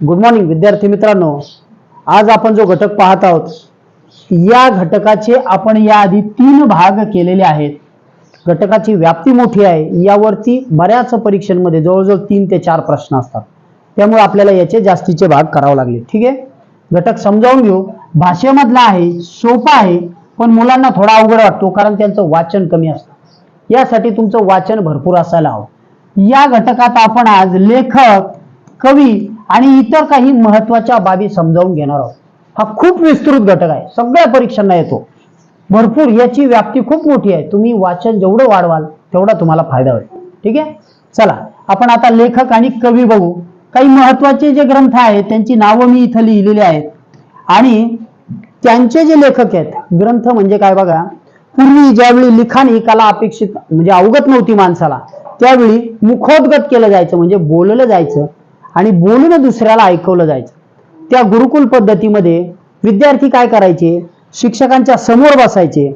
Good morning विद्यार्थी मित्रांनो. आज आपण जो घटक पाहत आहोत या घटकाचे आपण याआधी तीन भाग केलेले आहेत. घटकाची व्याप्ती मोठी आहे. यावरती बऱ्याच परीक्षांमध्ये जवळजवळ तीन ते चार प्रश्न असतात. त्यामुळे आपल्याला याचे जास्तीचे भाग करावे लागले. ठीक आहे? घटक समजावून घेऊ. भाषेमधला आहे सोपा आहे पण मुलांना थोडा अवघड वाटतो कारण त्यांचं वाचन कमी असतं. यासाठी तुमचं वाचन भरपूर असायला हवं. या घटकात आपण आज लेखक कवी आणि इतर काही महत्त्वाच्या बाबी समजावून घेणार आहोत. हा खूप विस्तृत घटक आहे. सगळ्या परीक्षांना येतो. भरपूर याची व्याप्ती खूप मोठी आहे. तुम्ही वाचन जेवढं वाढवाल तेवढा तुम्हाला फायदा होईल. ठीक आहे? चला आपण आता लेखक आणि कवी बघू. काही महत्त्वाचे जे ग्रंथ आहेत त्यांची नावं मी इथं लिहिलेली आहेत. आणि त्यांचे जे लेखक आहेत ग्रंथ म्हणजे काय बघा? पूर्वी ज्यावेळी लिखाण ही कला अपेक्षित म्हणजे अवगत नव्हती माणसाला त्यावेळी मुखोद्गत केलं जायचं म्हणजे बोललं जायचं. आणि बोलून दुसऱ्याला ऐकवलं जायचं. त्या गुरुकुल पद्धतीमध्ये विद्यार्थी काय करायचे? शिक्षकांच्या समोर बसायचे.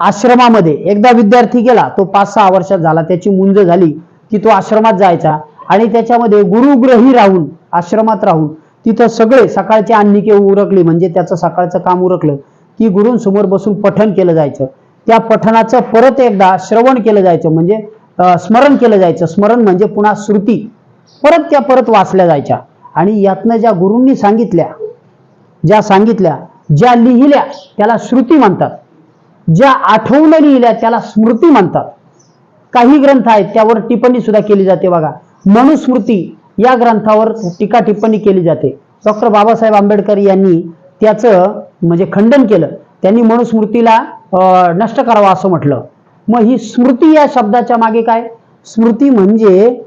आश्रमामध्ये एकदा विद्यार्थी गेला तो पाच सहा वर्षात झाला त्याची मुंज झाली की तो आश्रमात जायचा आणि त्याच्यामध्ये गुरुग्रही राहून आश्रमात राहून तिथं सगळे सकाळची अन्निके उरकली म्हणजे त्याचं सकाळचं काम उरकलं की गुरूंसमोर बसून पठण केलं जायचं. त्या पठणाचं परत एकदा श्रवण केलं जायचं म्हणजे स्मरण केलं जायचं. स्मरण म्हणजे पुन्हा श्रुती. परत त्या परत वाचल्या जायच्या. आणि यातनं ज्या गुरूंनी सांगितल्या ज्या सांगितल्या ज्या लिहिल्या त्याला श्रुती म्हणतात. ज्या आठवून लिहिल्या त्याला स्मृती म्हणतात. काही ग्रंथ आहेत त्यावर टिप्पणी सुद्धा केली जाते बघा. मनुस्मृती या ग्रंथावर टीका टिप्पणी केली जाते. डॉक्टर बाबासाहेब आंबेडकर यांनी त्याचं म्हणजे खंडन केलं. त्यांनी मनुस्मृतीला अं, नष्ट करावं असं म्हटलं. मग ही स्मृती या शब्दाच्या मागे काय? स्मृती म्हणजे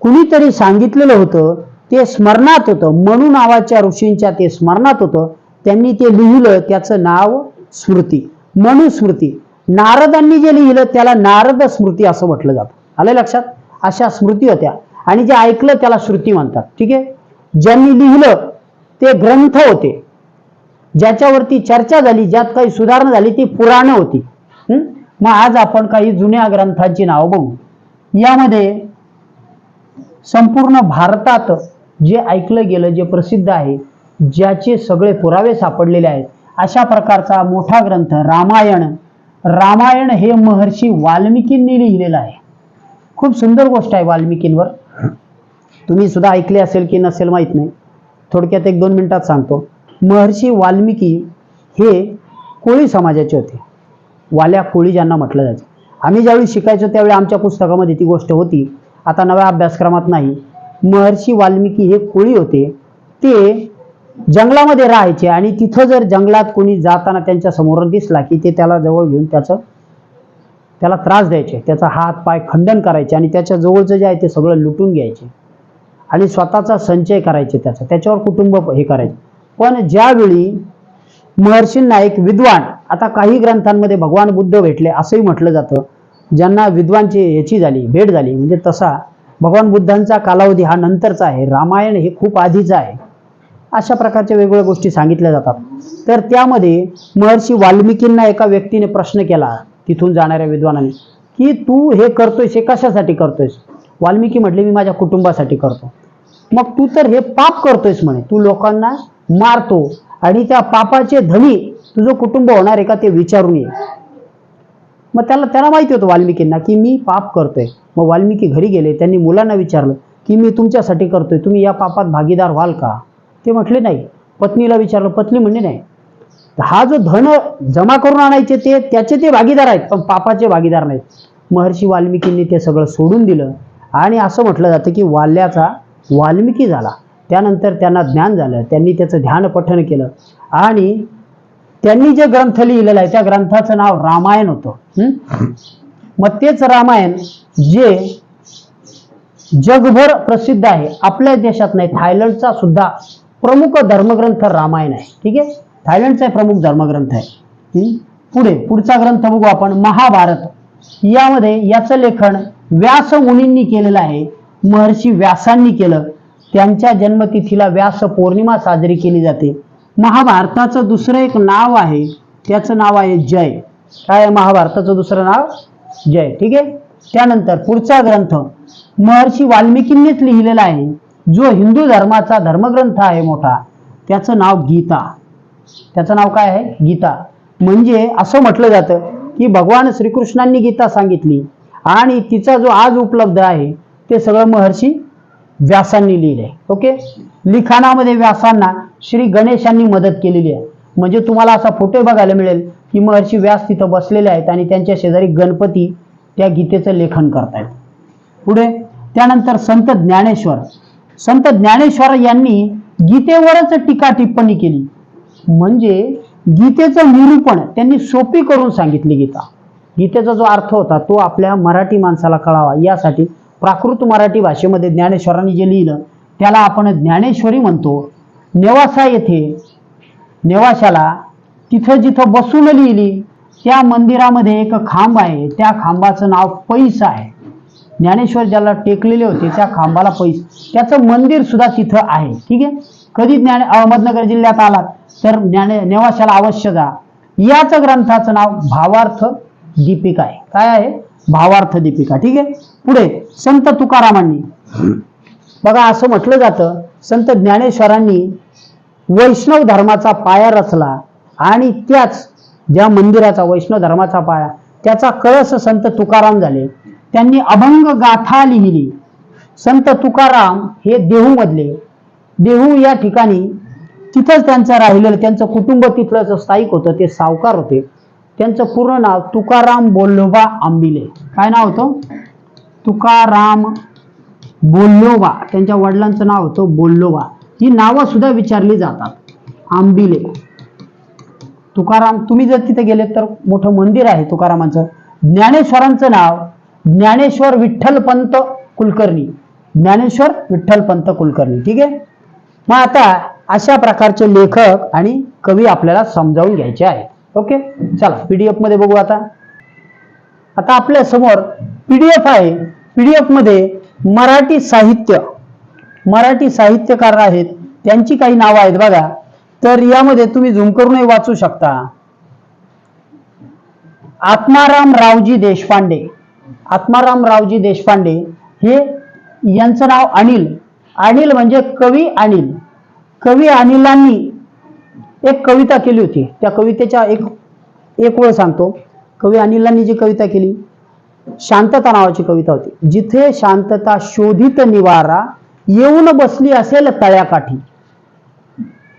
कुणीतरी सांगितलेलं होतं ते स्मरणात होतं. म्हणू नावाच्या ऋषींच्या ते स्मरणात होतं. त्यांनी ते लिहिलं त्याचं नाव स्मृती. मनुस्मृती नारदांनी जे लिहिलं त्याला नारद स्मृती असं म्हटलं जातं. आलं लक्षात? अशा स्मृती होत्या. आणि जे ऐकलं त्याला श्रुती म्हणतात. ठीक आहे? ज्यांनी लिहिलं ते ग्रंथ होते. ज्याच्यावरती चर्चा झाली ज्यात काही सुधारणा झाली ती पुराणं होती. मग आज आपण काही जुन्या ग्रंथांची नावं बघू. यामध्ये संपूर्ण भारतात जे ऐकलं गेलं जे प्रसिद्ध आहे ज्याचे सगळे पुरावे सापडलेले आहेत अशा प्रकारचा मोठा ग्रंथ रामायण रामायण हे महर्षी वाल्मिकींनी लिहिलेलं आहे. खूप सुंदर गोष्ट आहे वाल्मिकींवर. तुम्ही सुद्धा ऐकले असेल की नसेल माहीत नाही. थोडक्यात एक दोन मिनिटात सांगतो. महर्षी वाल्मिकी हे कोळी समाजाचे होते. वाल्या कोळी ज्यांना म्हटलं जायचं. आम्ही ज्यावेळी शिकायचो त्यावेळी आमच्या पुस्तकामध्ये ती गोष्ट होती. आता नव्या अभ्यासक्रमात नाही. महर्षी वाल्मिकी हे कोळी होते. ते जंगलामध्ये राहायचे आणि तिथं जर जंगलात कोणी जाताना त्यांच्यासमोर दिसला की ते त्याला जवळ घेऊन त्याचं त्याला त्रास द्यायचे. त्याचा हात पाय खंडन करायचे आणि त्याच्या जवळचं जे आहे ते सगळं लुटून घ्यायचे. आणि स्वतःचा संचय करायचे त्याचा. त्याच्यावर कुटुंब हे करायचे. पण ज्यावेळी महर्षींना एक विद्वान आता काही ग्रंथांमध्ये भगवान बुद्ध भेटले असंही म्हटलं जातं ज्यांना विद्वानची याची झाली भेट झाली. म्हणजे तसा भगवान बुद्धांचा कालावधी हा नंतरचा आहे. रामायण हे खूप आधीचं आहे. अशा प्रकारच्या वेगवेगळ्या गोष्टी सांगितल्या जातात. तर त्यामध्ये महर्षी वाल्मिकींना एका व्यक्तीने प्रश्न केला तिथून जाणाऱ्या विद्वानाने की तू हे करतोयस हे कशासाठी करतोयस? वाल्मिकी म्हटले मी माझ्या कुटुंबासाठी करतो. मग तू तर हे पाप करतोयस म्हणे. तू लोकांना मारतो आणि त्या पापाचे धनी तुझं कुटुंब होणार आहे का ते विचारून ये. मग त्याला त्याला माहिती होतं वाल्मिकींना की मी पाप करतोय. मग वाल्मिकी घरी गेले त्यांनी मुलांना विचारलं की मी तुमच्यासाठी करतोय तुम्ही या पापात भागीदार व्हाल का? ते म्हटले नाही. पत्नीला विचारलं पत्नी म्हणली नाही. हा जो धन जमा करून आणायचे ते त्याचे ते भागीदार आहेत पण पापाचे भागीदार नाहीत. महर्षी वाल्मिकींनी ते सगळं सोडून दिलं आणि असं म्हटलं जातं की वाल्याचा वाल्मिकी झाला. त्यानंतर त्यांना ज्ञान झालं त्यांनी त्याचं ध्यान पठण केलं आणि त्यांनी जे ग्रंथ लिहिलेला आहे त्या ग्रंथाचं नाव रामायण होतं. मग तेच रामायण जे जगभर प्रसिद्ध आहे. आपल्या देशात नाही थायलंडचा सुद्धा प्रमुख धर्मग्रंथ रामायण आहे. ठीक आहे? थायलंडचा प्रमुख धर्मग्रंथ आहे. पुढे पुढचा ग्रंथ बघू आपण. महाभारत. यामध्ये याचं लेखन व्यास मुनींनी केलेलं आहे. महर्षी व्यासांनी केलं. त्यांच्या जन्मतिथीला व्यास पौर्णिमा साजरी केली जाते. महाभारताचं दुसरं एक नाव आहे. त्याचं नाव आहे जय. काय महाभारताचं दुसरं नाव? जय. ठीक आहे? त्यानंतर पुढचा ग्रंथ महर्षी वाल्मिकींनीच लिहिलेला आहे. जो हिंदू धर्माचा धर्मग्रंथ आहे मोठा. त्याचं नाव गीता. त्याचं नाव काय आहे? गीता. म्हणजे असं म्हटलं जातं की भगवान श्रीकृष्णांनी गीता सांगितली आणि तिचा जो आज उपलब्ध आहे ते सगळं महर्षी व्यासांनी लिहिलंय ओके? लिखाणामध्ये व्यासांना श्री गणेशांनी मदत केलेली आहे. म्हणजे तुम्हाला असा फोटो बघायला मिळेल. की महर्षी व्यास तिथं बसलेले आहेत आणि त्यांच्या शेजारी गणपती त्या गीतेचं लेखन करतायत. पुढे त्यानंतर संत ज्ञानेश्वर. संत ज्ञानेश्वर यांनी गीतेवरच टीका टिप्पणी केली. म्हणजे गीतेचं निरूपण त्यांनी सोपी करून सांगितली गीता. गीतेचा जो अर्थ होता तो आपल्या मराठी माणसाला कळावा. यासाठी प्राकृत मराठी भाषेमध्ये ज्ञानेश्वरांनी जे लिहिलं त्याला आपण ज्ञानेश्वरी म्हणतो. नेवासा येथे नेवाशाला तिथं जिथं बसून लिहिली त्या मंदिरामध्ये एक खांब आहे. त्या खांबाचं नाव पैस आहे. ज्ञानेश्वर ज्याला टेकलेले होते त्या खांबाला पैस. त्याचं मंदिर सुद्धा तिथं आहे. ठीक आहे? कधी ज्ञान अहमदनगर जिल्ह्यात आलात तर ज्ञाने नेवाशाला अवश्य जा. याच ग्रंथाचं नाव भावार्थ दीपिका आहे. काय आहे? भावार्थ दीपिका. ठीक आहे? पुढे संत तुकारामांनी. बघा असं म्हटलं जातं संत ज्ञानेश्वरांनी वैष्णव धर्माचा पाया रचला. आणि त्याच ज्या मंदिराचा वैष्णव धर्माचा पाया त्याचा कळस संत तुकाराम झाले. त्यांनी अभंग गाथा लिहिली. संत तुकाराम हे देहूमधले. देहू या ठिकाणी तिथंच त्यांचं राहिलेलं त्यांचं कुटुंब तिथलं स्थायिक होतं ते सावकार होते. त्यांचं पूर्ण नाव तुकाराम बोल्लोबा आंबिले. काय नाव होतं? तुकाराम बोल्लोबा. त्यांच्या वडिलांचं नाव होतं बोल्लोबा. ही नावं सुद्धा विचारली जातात. आंबिले. तुकाराम तुम्ही जर तिथे गेले तर मोठं मंदिर आहे तुकारामांचं. ज्ञानेश्वरांचं नाव ज्ञानेश्वर विठ्ठलपंत कुलकर्णी. ज्ञानेश्वर विठ्ठलपंत कुलकर्णी ठीक आहे? मग आता अशा प्रकारचे लेखक आणि कवी आपल्याला समजावून घ्यायचे आहेत. ओके? चला पीडीएफमध्ये बघू आता. आता आपल्यासमोर पीडीएफ आहे. पीडीएफमध्ये मराठी साहित्य. मराठी साहित्यकार आहेत. त्यांची काही नावं आहेत बघा. तर यामध्ये तुम्ही झूम करूनही वाचू शकता. आत्माराम रावजी देशपांडे. आत्माराम रावजी देशपांडे हे यांचं नाव अनिल. अनिल म्हणजे कवी अनिल. कवी अनिलांनी एक कविता केली होती. त्या कवितेच्या एक एक वेळ सांगतो. कवी अनिलांनी जी कविता केली शांतता नावाची कविता होती. जिथे शांतता शोधित निवारा येऊन बसली असेल तळ्याकाठी.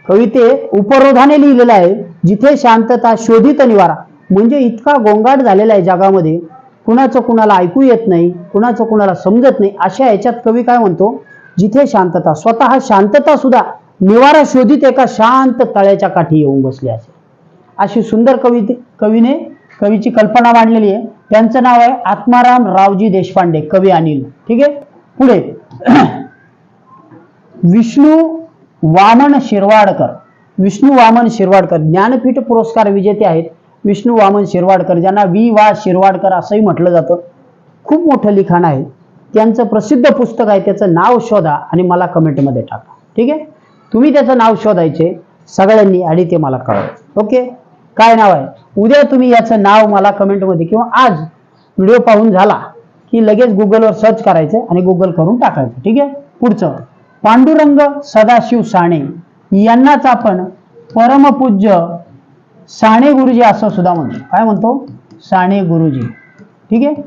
कविते उपरोधाने लिहिलेलं आहे जिथे शांतता शोधित निवारा. म्हणजे इतका गोंगाट झालेला आहे जगामध्ये. कुणाचं कुणाला ऐकू येत नाही कुणाचं कुणाला समजत नाही अशा याच्यात कवी काय म्हणतो? जिथे शांतता स्वतः शांतता सुद्धा निवारा शोधित एका शांत तळ्याच्या काठी येऊन बसली असे. अशी सुंदर कविते कवीने कवीची कल्पना मांडलेली आहे. त्यांचं नाव आहे आत्माराम रावजी देशपांडे कवी अनिल. ठीक आहे? पुढे. विष्णू वामन शिरवाडकर विष्णू वामन शिरवाडकर ज्ञानपीठ पुरस्कार विजेते आहेत विष्णू वामन शिरवाडकर ज्यांना वि वा शिरवाडकर असंही म्हटलं जातं. खूप मोठं लिखाण आहे. त्यांचं प्रसिद्ध पुस्तक आहे त्याचं नाव शोधा आणि मला कमेंटमध्ये टाका. ठीक आहे? तुम्ही त्याचं नाव शोधायचे सगळ्यांनी आणि ते मला कळवा. ओके? काय नाव आहे? उद्या तुम्ही याचं नाव मला कमेंटमध्ये किंवा आज व्हिडिओ पाहून झाला की लगेच गुगलवर सर्च करायचं आणि गुगल करून टाकायचं. ठीक आहे? पुढचं. पांडुरंग सदाशिव साणे यांनाच आपण परमपूज्य साणे गुरुजी असं सुद्धा म्हणतो. काय म्हणतो? साणे गुरुजी. ठीक आहे?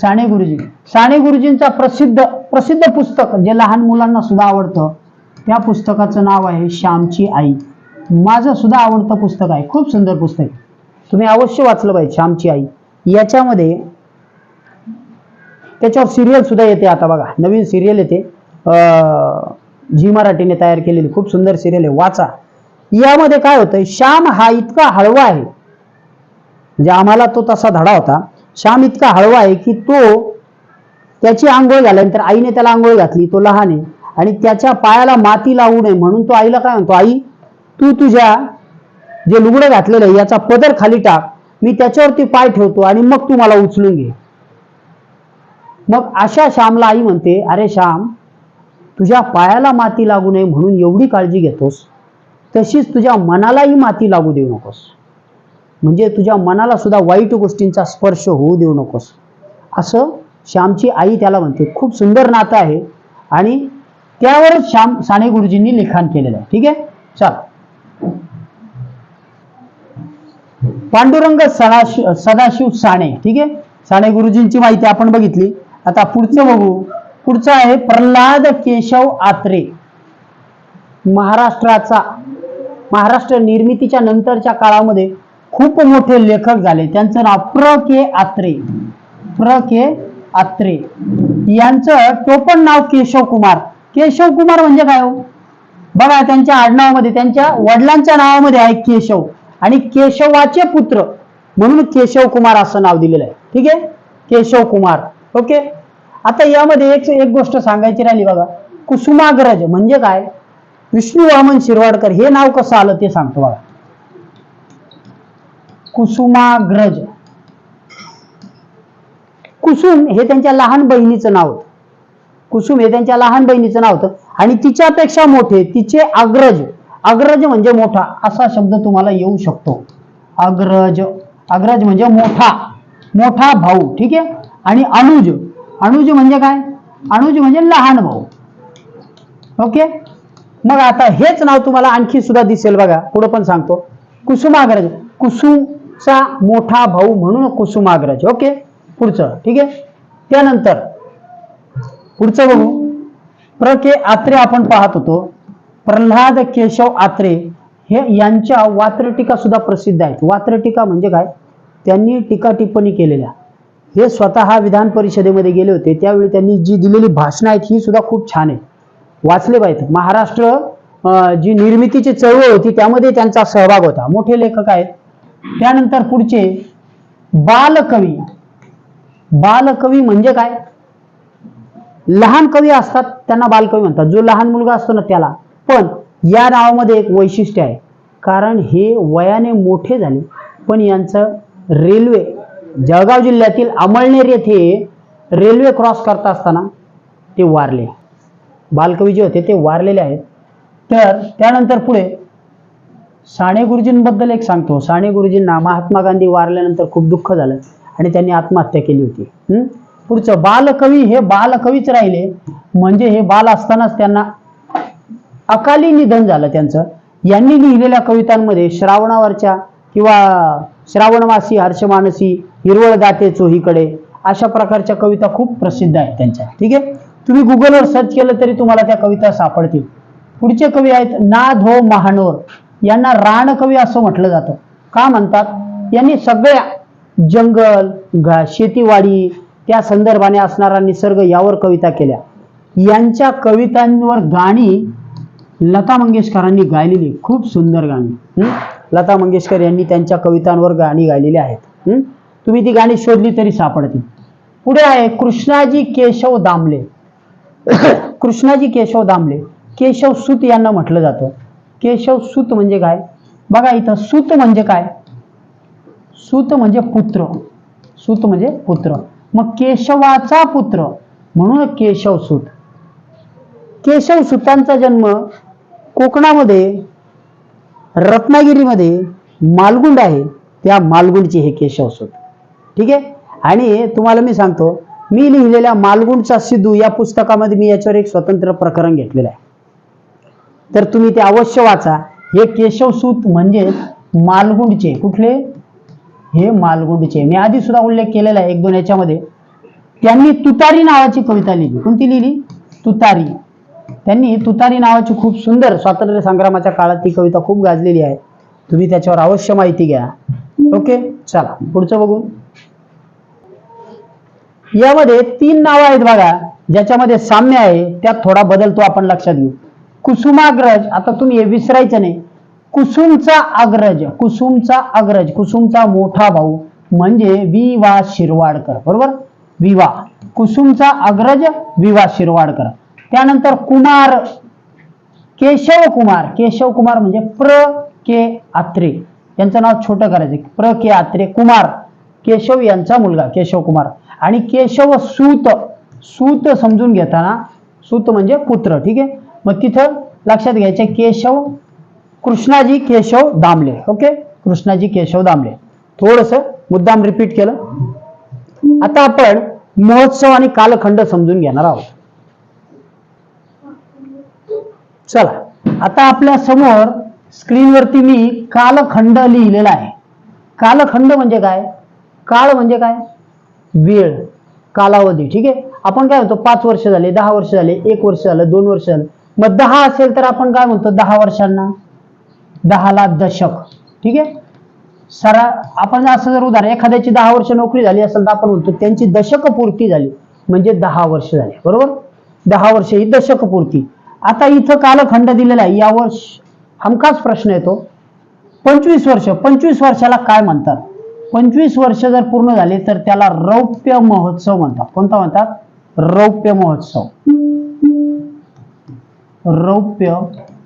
साणे गुरुजी. साणे गुरुजींचा प्रसिद्ध प्रसिद्ध पुस्तक जे लहान मुलांना सुद्धा आवडतं त्या पुस्तकाचं नाव आहे श्यामची आई. माझं सुद्धा आवडतं पुस्तक आहे. खूप सुंदर पुस्तक तुम्ही अवश्य वाचलं पाहिजे श्यामची आई. याच्यामध्ये त्याच्यावर सिरियल सुद्धा येते आता बघा. नवीन सिरियल येते. झी मराठीने तयार केलेली खूप सुंदर सिरियल आहे वाचा. यामध्ये काय होतं श्याम हा इतका हळवा आहे. म्हणजे आम्हाला तो तसा धडा होता. श्याम इतका हळवा आहे की तो त्याची आंघोळ झाल्यानंतर आईने त्याला आंघोळ घातली तो लहान आहे. आणि त्याच्या पायाला माती लावू नये म्हणून तो आईला काय म्हणतो आई तू तुझ्या जे लुगडं घातलेलं आहे याचा पदर खाली टाक. मी त्याच्यावरती पाय ठेवतो आणि मग तू मला उचलून घे. मग अशा श्यामला आई म्हणते अरे श्याम तुझ्या पायाला माती लागू नये म्हणून एवढी काळजी घेतोस तशीच तुझ्या मनालाही माती लागू देऊ नकोस. म्हणजे तुझ्या मनाला सुद्धा वाईट गोष्टींचा स्पर्श होऊ देऊ नकोस. असं श्यामची आई त्याला म्हणते खूप सुंदर नातं आहे आणि त्यावरच श्याम साने गुरुजींनी लिखाण केलेलं आहे. ठीक आहे? चला. पांडुरंग सदाशिव सदाशिव साने ठीक आहे? साने गुरुजींची माहिती आपण बघितली. आता पुढचं बघू. पुढचं आहे प्रल्हाद केशव आत्रे. महाराष्ट्राचा महाराष्ट्र निर्मितीच्या नंतरच्या काळामध्ये खूप मोठे लेखक झाले. त्यांचं नाव प्र. के. आत्रे. प्र. के. आत्रे. यांचं टोपण नाव केशव कुमार. केशव कुमार म्हणजे काय हो? बघा त्यांच्या आडनावामध्ये त्यांच्या वडिलांच्या नावामध्ये आहे केशव. आणि केशवाचे पुत्र म्हणून केशव कुमार असं नाव दिलेलं आहे. ठीक आहे? केशव कुमार. ओके? आता यामध्ये एक एक गोष्ट सांगायची राहिली बघा. कुसुमाग्रज म्हणजे काय? विष्णू वामन शिरवाडकर हे नाव कसं आलं ते सांगतो बघा. कुसुमाग्रज. कुसुम हे त्यांच्या लहान बहिणीचं नाव होतं. कुसुम हे त्यांच्या लहान बहिणीचं नाव होतं. आणि तिच्यापेक्षा मोठे तिचे अग्रज. अग्रज म्हणजे मोठा असा शब्द तुम्हाला येऊ शकतो. अग्रज. अग्रज म्हणजे मोठा. मोठा भाऊ ठीक आहे? आणि अनुज. अनुज म्हणजे काय? अनुज म्हणजे लहान भाऊ. ओके मग आता हेच नाव तुम्हाला आणखी सुद्धा दिसेल बघा. पुढं पण सांगतो. कुसुमाग्रज. कुसुमचा मोठा भाऊ म्हणून कुसुमाग्रज. ओके पुढचं. ठीक आहे? त्यानंतर पुढचं बघू. प्र के आत्रे आपण पाहत होतो. प्रल्हाद केशव आत्रे हे यांच्या वात्रटिका सुद्धा प्रसिद्ध आहेत. वात्रटिका म्हणजे काय? त्यांनी टीका टिप्पणी केलेल्या. हे स्वतः विधान परिषदेमध्ये गेले होते त्यावेळी त्यांनी जी दिलेली भाषणं आहेत ही सुद्धा खूप छान आहेत. वाचले पाहिजेत. महाराष्ट्र जी निर्मितीची चळवळ होती त्यामध्ये त्यांचा सहभाग होता. मोठे लेखक आहेत. त्यानंतर पुढचे बालकवी. बालकवी म्हणजे काय? लहान कवी असतात त्यांना बालकवी म्हणतात. जो लहान मुलगा असतो ना त्याला. पण या नावामध्ये एक वैशिष्ट्य आहे. कारण हे वयाने मोठे झाले. पण यांचं रेल्वे जळगाव जिल्ह्यातील अमळनेर येथे रेल्वे क्रॉस करता असताना ते वारले. बालकवी जे होते ते वारलेले आहेत. तर त्यानंतर पुढे साने गुरुजींबद्दल एक सांगतो. साने गुरुजींना महात्मा गांधी वारल्यानंतर खूप दुःख झालं आणि त्यांनी आत्महत्या केली होती. पुढचं बालकवी हे बालकवीच राहिले. म्हणजे हे बाल असतानाच त्यांना अकाली निधन झालं त्यांचं. यांनी लिहिलेल्या कवितांमध्ये श्रावणावरच्या किंवा श्रावणवासी हर्षमानसी हिरवळ गाते चोहीकडे अशा प्रकारच्या कविता खूप प्रसिद्ध आहेत त्यांच्या. ठीक आहे? तुम्ही गुगलवर सर्च केलं तरी तुम्हाला त्या कविता सापडतील. पुढचे कवी आहेत ना धो हो महानोर. यांना रानकवी असं म्हटलं जातं. का म्हणतात? यांनी सगळ्या जंगल शेतीवाडी त्या संदर्भाने असणारा निसर्ग यावर कविता केल्या. यांच्या कवितांवर गाणी लता मंगेशकरांनी गायलेली खूप सुंदर गाणी लता मंगेशकर यांनी त्यांच्या कवितांवर गाणी गायलेली आहेत तुम्ही ती गाणी शोधली तरी सापडतील. पुढे आहे कृष्णाजी केशव दामले. कृष्णाजी केशव दामले. केशव सुत यांना म्हटलं जातं. केशव सुत म्हणजे काय? बघा इथं सुत म्हणजे काय? सुत म्हणजे पुत्र. सूत म्हणजे पुत्र. मग केशवाचा पुत्र म्हणून केशव सूत. केशव सुतांचा जन्म कोकणामध्ये रत्नागिरीमध्ये मालगुंड आहे त्या मालगुंडचे हे केशव सूत ठीक आहे? आणि तुम्हाला मी सांगतो मी लिहिलेल्या मालगुंडचा सिद्धू या पुस्तकामध्ये मी याच्यावर एक स्वतंत्र प्रकरण घेतलेलं आहे. तर तुम्ही ते अवश्य वाचा. हे केशवसूत म्हणजे मालगुंडचे कुठले? हे मालगुंडचे. मी आधी सुद्धा उल्लेख केलेला आहे एक दोन याच्यामध्ये. त्यांनी तुतारी नावाची कविता लिहिली. कोणती लिहिली? तुतारी. त्यांनी तुतारी नावाची खूप सुंदर स्वातंत्र्य संग्रामाच्या काळात ती कविता खूप गाजलेली आहे. तुम्ही त्याच्यावर अवश्य माहिती घ्या. ओके? चला पुढचं बघू. यामध्ये तीन नावं आहेत बघा ज्याच्यामध्ये साम्य आहे त्यात थोडा बदल तो आपण लक्षात घेऊ. कुसुमाग्रज आता तुम्ही हे विसरायचं नाही. कुसुमचा अग्रज कुसुमचा अग्रज कुसुमचा मोठा भाऊ म्हणजे वि वा शिरवाडकर बरोबर? विवा. कुसुमचा अग्रज विवा शिरवाडकर. त्यानंतर कुमार केशव कुमार. केशव कुमार म्हणजे प्र के आत्रे. यांचं नाव छोटं करायचं. प्र के आत्रे कुमार. केशव यांचा मुलगा केशव कुमार. आणि केशव सूत. सूत समजून घेताना सूत म्हणजे पुत्र ठीक आहे? मग तिथं लक्षात घ्यायचे केशव कृष्णाजी केशव दामले. ओके? कृष्णाजी केशव दामले. थोडस मुद्दाम रिपीट केलं. आता आपण महोत्सव आणि कालखंड समजून घेणार आहोत. चला. आता आपल्यासमोर स्क्रीनवरती मी कालखंड लिहिलेला आहे. कालखंड म्हणजे काय? काळ म्हणजे काय? वेळ. कालावधी. ठीक आहे? आपण काय म्हणतो? पाच वर्ष झाले दहा वर्ष झाले एक वर्ष झालं दोन वर्ष झालं. मग दहा असेल तर आपण काय म्हणतो? दहा वर्षांना. दहाला दशक. ठीक आहे? सरा आपण असं जर उदाहरण एखाद्याची दहा वर्ष नोकरी झाली असेल तर आपण म्हणतो त्यांची दशक पूर्ती झाली. म्हणजे दहा वर्ष झाले. बरोबर? दहा वर्ष ही दशक पूर्ती आता इथं कालखंड दिलेला आहे. यावर हमखास प्रश्न येतो. पंचवीस वर्ष पंचवीस वर्षाला काय म्हणतात? पंचवीस वर्ष जर पूर्ण झाले तर त्याला रौप्य महोत्सव म्हणतात. कोणता म्हणतात? रौप्य महोत्सव. रौप्य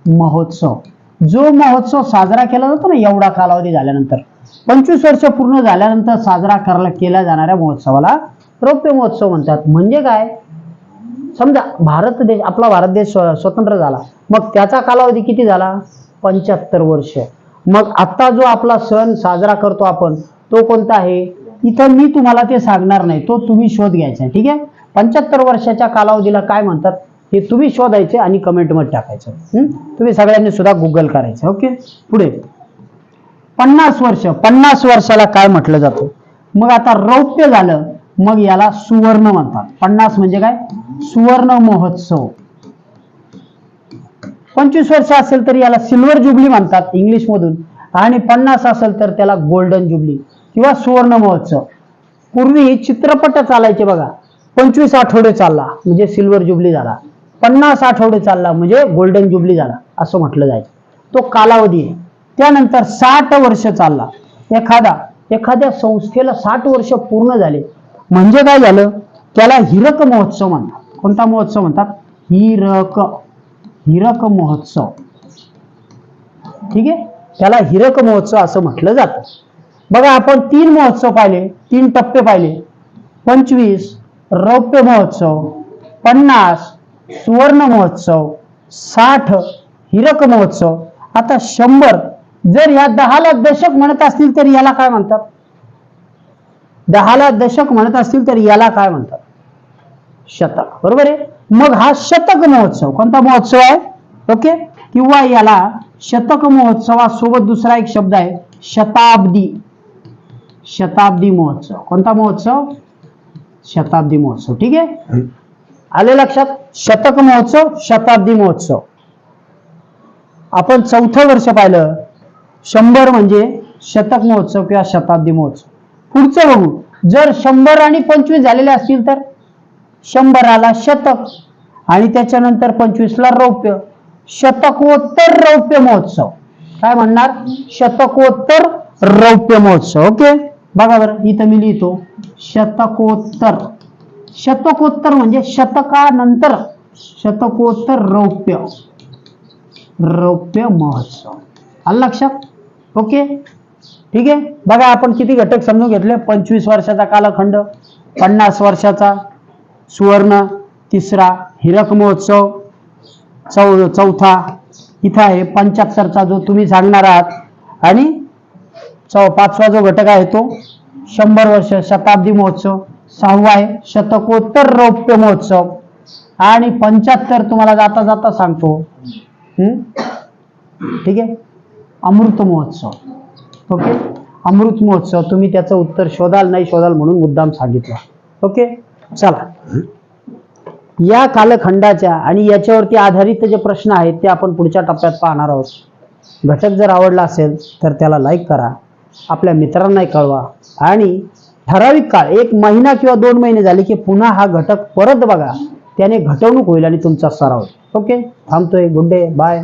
महोत्सव. जो महोत्सव साजरा केला जातो ना एवढा कालावधी झाल्यानंतर. पंचवीस वर्ष पूर्ण झाल्यानंतर साजरा करायला केल्या जाणाऱ्या महोत्सवाला रौप्य महोत्सव म्हणतात. म्हणजे काय? समजा भारत देश आपला भारत देश स्वतंत्र झाला. मग त्याचा कालावधी किती झाला? पंच्याहत्तर वर्ष. मग आता जो आपला सण साजरा करतो आपण तो कोणता आहे? इथं मी तुम्हाला ते सांगणार नाही. तो तुम्ही शोध घ्यायचा ठीक आहे? पंच्याहत्तर वर्षाच्या कालावधीला काय म्हणतात? हे तुम्ही शोधायचे आणि कमेंटमध्ये टाकायचं. तुम्ही सगळ्यांनी सुद्धा गुगल करायचं. ओके? पुढे. पन्नास वर्ष. पन्नास वर्षाला काय म्हटलं जातं? मग आता रौप्य झालं. मग याला सुवर्ण म्हणतात. पन्नास म्हणजे काय? सुवर्ण महोत्सव. पंचवीस वर्ष असेल तर याला सिल्वर जुबली म्हणतात इंग्लिश मधून आणि पन्नास असेल तर त्याला गोल्डन जुबली किंवा सुवर्ण महोत्सव. पूर्वी चित्रपट चालायचे बघा. पंचवीस आठवडे चालला म्हणजे सिल्वर जुबली झाला. पन्नास आठवडे चालला म्हणजे गोल्डन जुबली झाला असं म्हटलं जायचं. तो कालावधी आहे. त्यानंतर साठ वर्ष चालला. एखादा एखाद्या संस्थेला साठ वर्ष पूर्ण झाले. म्हणजे काय झालं? त्याला हिरक महोत्सव म्हणतात. कोणता महोत्सव म्हणतात? हिरक. हिरक महोत्सव. ठीक आहे? त्याला हिरक महोत्सव असं म्हटलं जातं. बघा आपण तीन महोत्सव पाहिले. तीन टप्पे पाहिले. पंचवीस रौप्य महोत्सव. पन्नास सुवर्ण महोत्सव. साठ हिरक महोत्सव. आता शंभर. जर या दहाला दशक म्हणत असतील तर याला काय म्हणतात? दहाला दशक म्हणत असतील तर याला काय म्हणतात? शतक. बरोबर आहे? मग हा शतक महोत्सव कोणता महोत्सव आहे? ओके? किंवा याला शतक महोत्सवासोबत दुसरा एक शब्द आहे शताब्दी. शताब्दी महोत्सव. कोणता महोत्सव? शताब्दी महोत्सव. ठीक आहे? आले लक्षात? शतक महोत्सव शताब्दी महोत्सव. आपण चौथं वर्ष पाहिलं शंभर म्हणजे शतक महोत्सव किंवा शताब्दी महोत्सव. पुढचं बघू. जर शंभर आणि पंचवीस झालेले असतील तर? शंभराला शतक. आणि त्याच्यानंतर पंचवीसला रौप्य. शतकोत्तर रौप्य महोत्सव. काय म्हणणार? शतकोत्तर रौप्य महोत्सव. ओके? बघा बरं. इथं मी लिहितो. शतकोत्तर. शतकोत्तर म्हणजे शतकानंतर. शतकोत्तर रौप्य. रौप्य महोत्सव. आलं लक्षात? ओके? ठीक आहे? बघा आपण किती घटक समजून घेतले. पंचवीस वर्षाचा कालखंड पन्नास वर्षाचा सुवर्ण तिसरा हिरक महोत्सव चौ चौथा. इथं आहे पंच्याहत्तरचा जो तुम्ही सांगणार आहात. आणि चौ पाचवा जो घटक आहे तो शंभर वर्ष शताब्दी महोत्सव सहावा आहे शतकोत्तर रौप्य महोत्सव. आणि पंच्याहत्तर तुम्हाला जाता जाता सांगतो. हम्म? ठीक आहे? अमृत महोत्सव. ओके? अमृत महोत्सव तुम्ही त्याचं उत्तर शोधाल नाही शोधाल म्हणून मुद्दाम सांगितलं. ओके? चला. या कालखंडाच्या आणि याच्यावरती आधारित जे प्रश्न आहेत ते आपण पुढच्या टप्प्यात पाहणार आहोत. घटक जर आवडला असेल तर त्याला लाईक करा. आपल्या मित्रांनाही कळवा. आणि ठराविक काळ एक महिना किंवा दोन महिने झाले की पुन्हा हा घटक परत बघा. त्याने घटवणूक होईल आणि तुमचा सराव ओके? थांबतोय. Good day bye